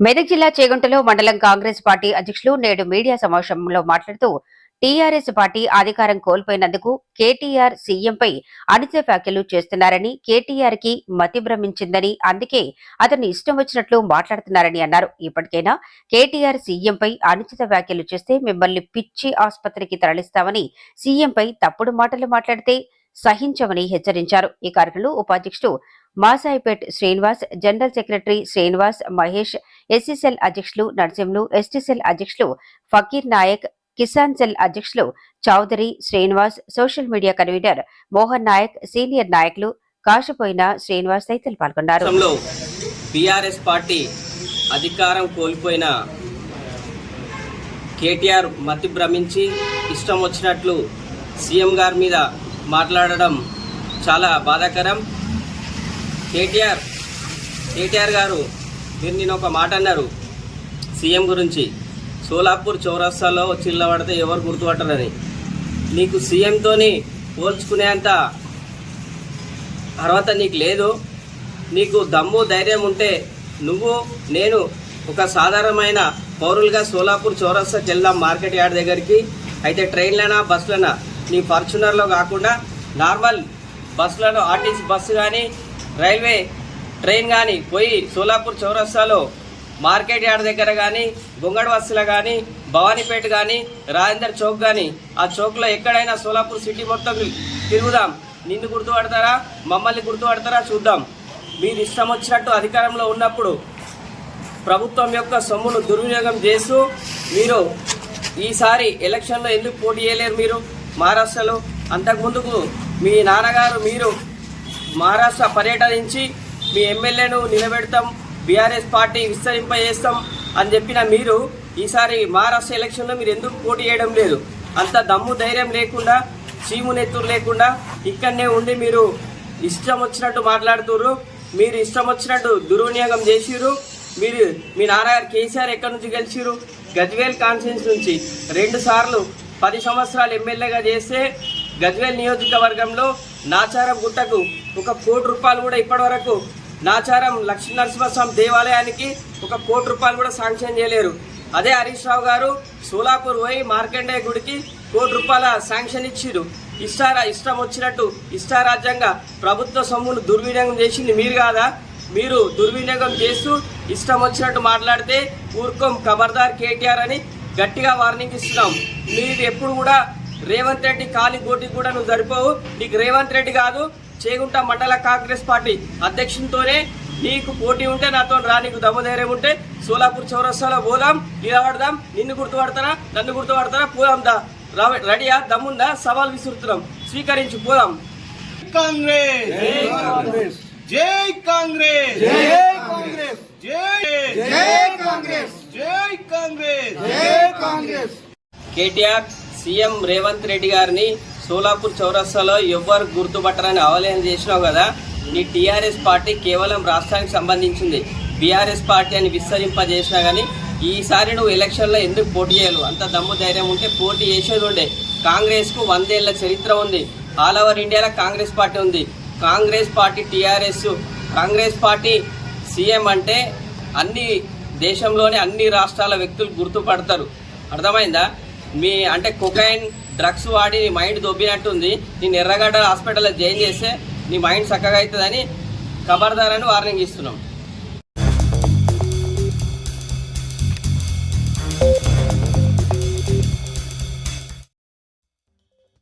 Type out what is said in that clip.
మెదక్ జిల్లా చేగుంటలో మండలం కాంగ్రెస్ పార్టీ అధ్యక్షులు నేడు మీడియా సమావేశంలో మాట్లాడుతూ టీఆర్ఎస్ పార్టీ అధికారం కోల్పోయినందుకు కేటీఆర్ సీఎంపై అనిత వ్యాఖ్యలు చేస్తున్నారని కేటీఆర్కి మతి భ్రమించిందని అందుకే అతను ఇష్టం వచ్చినట్లు మాట్లాడుతున్నారని అన్నారు. ఇప్పటికైనా కేటీఆర్ సీఎంపై అనుచిత వ్యాఖ్యలు చేస్తే మిమ్మల్ని పిచ్చి ఆసుపత్రికి తరలిస్తామని సీఎంపై తప్పుడు మాటలు మాట్లాడితే సహించమని హెచ్చరించారు. ఈ కార్యక్రమంలో ఉపాధ్యక్షుడు Masaipet Srinivas general secretary Srinivas Mahesh SC cell అధ్యక్షులు నరసింహులు ఎస్టీసెల్ అధ్యక్షులు ఫకీర్ నాయక్ కిసాన్ సెల్ అధ్యక్షులు Chowdary Srinivas social media convener Mohan Nayak senior నాయకులు కాశపోయిన శ్రీనివాస్ తదితరులు పాల్గొన్నారు. బీఆర్ఎస్ పార్టీ అధికారం కోల్పోయిన కేటీఆర్ మతి భ్రమించి ఇష్టం వచ్చినట్లు సీఎం గారి మీద మాట్లాడడం చాలా బాధాకరం. కేటీఆర్ కేటీఆర్ గారు మీరు నేను ఒక మాట అన్నారు. సీఎం గురించి సోలాపూర్ చౌరస్తాలో చిల్లబడితే ఎవరు గుర్తుపట్టరని. నీకు సీఎంతోని పోల్చుకునేంత అర్హత నీకు లేదు. నీకు దమ్ము ధైర్యం ఉంటే నువ్వు నేను ఒక సాధారణమైన పౌరులుగా సోలాపూర్ చౌరస్తాకి వెళ్దాం మార్కెట్ యార్డ్ దగ్గరికి అయితే ట్రైన్లైనా బస్సులైనా నీ ఫార్చునర్లో కాకుండా నార్మల్ బస్సులను ఆర్టీసీ బస్సు కానీ రైల్వే ట్రైన్ కానీ పోయి సోలాపూర్ చౌరస్తాలో మార్కెట్ యార్డ్ దగ్గర కానీ గొంగడ కానీ భవానీపేట కానీ రాజేందర్ చౌక్ కానీ ఆ చౌక్లో ఎక్కడైనా సోలాపూర్ సిటీ మొత్తం తిరుగుదాం. నిన్ను గుర్తుపడతారా? మమ్మల్ని గుర్తుపడతారా? చూద్దాం. మీరు ఇష్టం వచ్చినట్టు అధికారంలో ఉన్నప్పుడు ప్రభుత్వం యొక్క సొమ్మును దుర్వినియోగం చేస్తూ మీరు ఈసారి ఎలక్షన్లో ఎందుకు పోటీ చేయలేరు మీరు? మహారాష్ట్రలో అంతకుముందుకు మీ నాన్నగారు మీరు మహారాష్ట్ర పర్యటించి మీ ఎమ్మెల్యేను నిలబెడతాం బీఆర్ఎస్ పార్టీ విస్తరింపజేస్తాం అని చెప్పిన మీరు ఈసారి మహారాష్ట్ర ఎలక్షన్లో మీరు ఎందుకు పోటీ చేయడం లేదు? అంత దమ్ము ధైర్యం లేకుండా చీమునెత్తురు లేకుండా ఇక్కడనే ఉండి మీరు ఇష్టం వచ్చినట్టు మాట్లాడుతుర్రు మీరు ఇష్టం వచ్చినట్టు దుర్వినియోగం చేసిర్రు మీరు మీ నారాయణ కేసీఆర్ ఎక్కడి నుంచి గెలిచిరు గజ్వేల్ కాన్ఫరెన్స్ నుంచి రెండు సార్లు పది సంవత్సరాలు ఎమ్మెల్యేగా చేస్తే గజ్వేల్ నియోజకవర్గంలో నాచారం గుట్టకు ఒక కోటి రూపాయలు కూడా ఇప్పటివరకు నాచారం లక్ష్మీ నరసింహస్వామి దేవాలయానికి ఒక కోటి రూపాయలు కూడా శాంక్షన్ చేయలేరు. అదే హరీష్ రావు గారు సోలాపూర్ పోయి మార్కండేయ గుడికి కోటి రూపాయల శాంక్షన్ ఇచ్చిరు ఇష్టారా ఇష్టం వచ్చినట్టు ఇష్టారాజ్యంగా ప్రభుత్వ సొమ్మును దుర్వినియోగం చేసింది మీరు కాదా? మీరు దుర్వినియోగం చేస్తూ ఇష్టం వచ్చినట్టు మాట్లాడితే ఊరుకోం ఖబర్దార్ కేటీఆర్ అని గట్టిగా వార్నింగ్ ఇస్తున్నాం. మీరు ఎప్పుడు కూడా రేవంత్ రెడ్డి కాలి గోటికి కూడా నువ్వు సరిపోవు. నీకు రేవంత్ రెడ్డి కాదు చేగుంట మండల కాంగ్రెస్ పార్టీ అధ్యక్షునితోనే నీకు పోటీ ఉంటే నాతో రా నీకు దమ్ము ధైర్యం ఉంటే సోలాపూర్ చౌరస్తాలో పోదాం నిలబడదాం నిన్ను గుర్తుపడతారా నన్ను గుర్తుపడతారా పోదాం దా. రెడీయా? దమ్ముందా? సవాల్ విసురుతున్నాం. స్వీకరించి పోదాం. కాంగ్రెస్! జై కాంగ్రెస్! జై కాంగ్రెస్! జై జై కాంగ్రెస్! జై కాంగ్రెస్! జై కాంగ్రెస్! కేటీఆర్ సీఎం రేవంత్ రెడ్డి గారిని సోలాపూర్ చౌరస్తాలో ఎవ్వరు గుర్తుపట్టరని అవలేహన చేసినావు కదా? నీ టీఆర్ఎస్ పార్టీ కేవలం రాష్ట్రానికి సంబంధించింది. బీఆర్ఎస్ పార్టీ అని విస్తరింపజేసినా కానీ ఈసారి నువ్వు ఎలక్షన్లో ఎందుకు పోటీ చేయలు అంత దమ్ము ధైర్యం ఉంటే పోటీ చేసేది ఉండే. కాంగ్రెస్కు వందేళ్ళ చరిత్ర ఉంది. ఆల్ ఓవర్ ఇండియాలో కాంగ్రెస్ పార్టీ ఉంది. Congress party TRS Congress party CM అంటే అన్ని దేశంలోని అన్ని రాష్ట్రాల వ్యక్తులు గుర్తుపడతారు. అర్థమైందా? మీ అంటే కొకైన్ డ్రగ్స్ వాడి నీ మైండ్ దొబ్బినట్టుంది. నేను ఎర్రగడ్డ హాస్పిటల్లో జాయిన్ చేస్తే నీ మైండ్ చక్కగా అవుతుందని ఖబర్దారని వార్నింగ్ ఇస్తున్నాం.